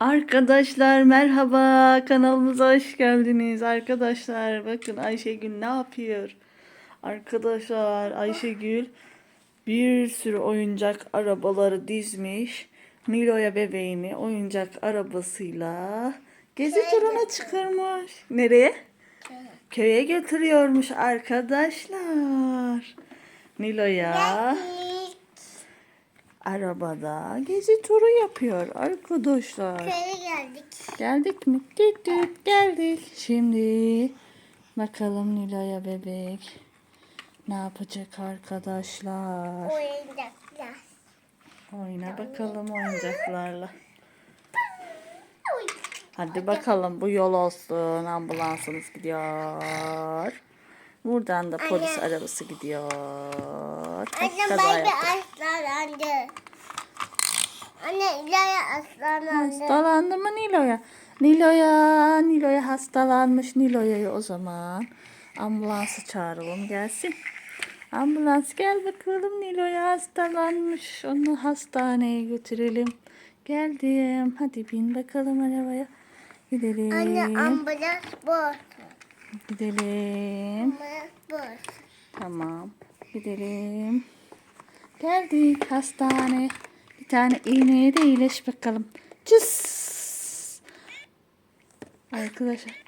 Arkadaşlar merhaba kanalımıza hoş geldiniz. Arkadaşlar bakın Ayşegül ne yapıyor? Arkadaşlar Ayşegül bir sürü oyuncak arabaları dizmiş. Nilo'ya bebeğini oyuncak arabasıyla gezi turuna çıkarmış. Nereye? Köye. Götürüyormuş arkadaşlar. Nilo'ya arabada gezi turu yapıyor arkadaşlar. Köye geldik. Geldik mi? Düt geldik. Şimdi bakalım Nilay'a bebek ne yapacak arkadaşlar? Oyuncaklar. Oyna bakalım oyuncaklarla. Hadi bakalım bu yol olsun. Ambulansımız gidiyor. Buradan da polis arabası gidiyor. Ay, Anne ben de aslanlandı. Anne İlaya aslanlandı. Hastalandı mı Nilo'ya? Nilo'ya, Nilo'ya hastalanmış Nilo'ya o zaman. Ambulansı çağıralım gelsin. Ambulans gel bakalım Nilo'ya hastalanmış. Onu hastaneye götürelim. Geldim. Hadi bin bakalım arabaya. Gidelim. Anne ambulans boş. Gidelim. Ambulans boş. Tamam. Gidelim. Geldik hastane. Bir tane iğneye de iyileş bakalım. Cıs. Arkadaşlar.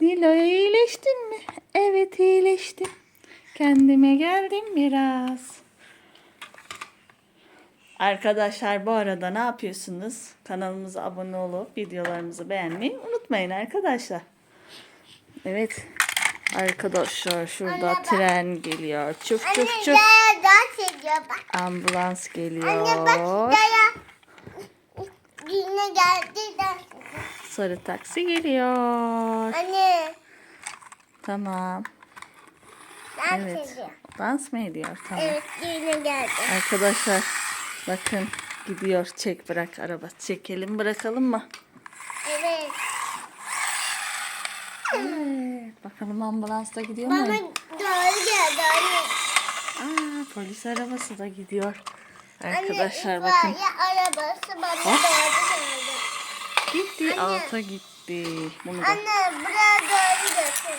Nilo'ya iyileştin mi? Evet iyileştim. Kendime geldim biraz. Arkadaşlar bu arada ne yapıyorsunuz? Kanalımıza abone olup videolarımızı beğenmeyi unutmayın arkadaşlar. Evet. Arkadaşlar şurada Anne bak. tren geliyor. Çuf Anne dans ediyor bak. Ambulans Anne geliyor. bak İlaya yine geldi dans ediyor. Sarı taksi geliyor. Anne Tamam. dans Evet. ediyor. Dans mı ediyor? Tamam. Evet yine geldi. Arkadaşlar bakın gidiyor. Çek bırak araba. Çekelim bırakalım mı? Evet. Evet. Bakalım ambulans da gidiyor mu? Bana doğru geldi anne. Aa, polis arabası da gidiyor. Anne Arkadaşlar bakın. itfaiye arabası bana Hop. doğru geldi. Gitti. Anne. Alta gitti. Bunu da. Anne buraya doğru götür.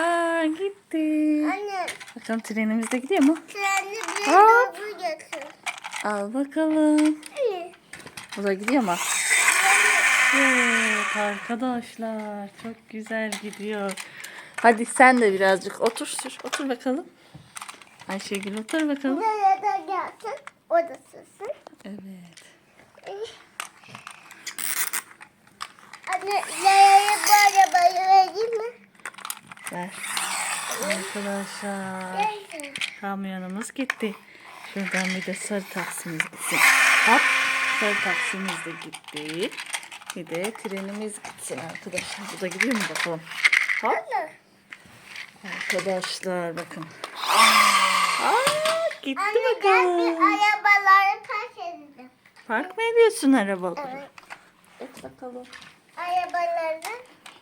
Aa gitti. Anne Bakalım trenimiz de gidiyor mu? treni buraya Hop. doğru götür. Al bakalım. Anne. Bu da gidiyor mu? Evet arkadaşlar çok güzel gidiyor. Hadi sen de birazcık otur sür. Otur bakalım. Ayşegül otur bakalım. Buraya da gelsin. Odasısın. Evet. Anne Leyla'ya bu arabayı vereyim mi? Ver. Arkadaşlar kamyonumuz gitti. Şuradan bir de sarı taksimiz gitsin. Hop sarı taksimiz de gitti. Bir de trenimiz gitsin arkadaşlar. Bu da gidiyor mu bakalım? Hop. Anne. Arkadaşlar bakın. Aa, gitti Anne gel bir bakalım. arabaları park edelim. Park mı ediyorsun arabaları? Evet. Et bakalım. Arabaları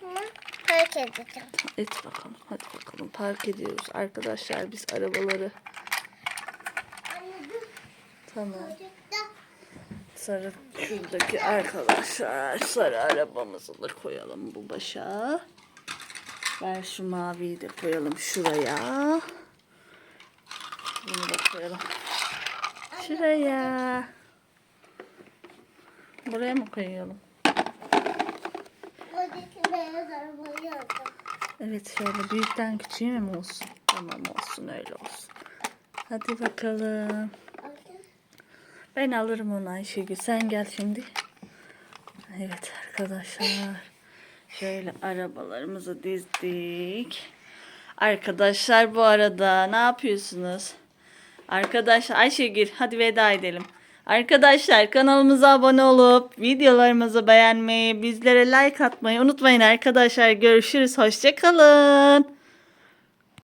mı park edeceğim. Et bakalım. Hadi bakalım. Park ediyoruz arkadaşlar biz arabaları. Dur. Tamam. Sarı şuradaki arkadaşlar. Sarı arabamızı da koyalım bu başa. Ver şu maviyi de koyalım şuraya. Bunu da koyalım. Şuraya. Buraya mı koyalım? Evet şöyle büyükten küçüğe mi olsun? Tamam olsun öyle olsun. Hadi bakalım. Ben alırım onu Ayşegül. Sen gel şimdi. Evet arkadaşlar. Şöyle arabalarımızı dizdik. Arkadaşlar bu arada ne yapıyorsunuz? Arkadaşlar Ayşegül hadi veda edelim. Arkadaşlar kanalımıza abone olup videolarımızı beğenmeyi, bizlere like atmayı unutmayın arkadaşlar. Görüşürüz. Hoşçakalın.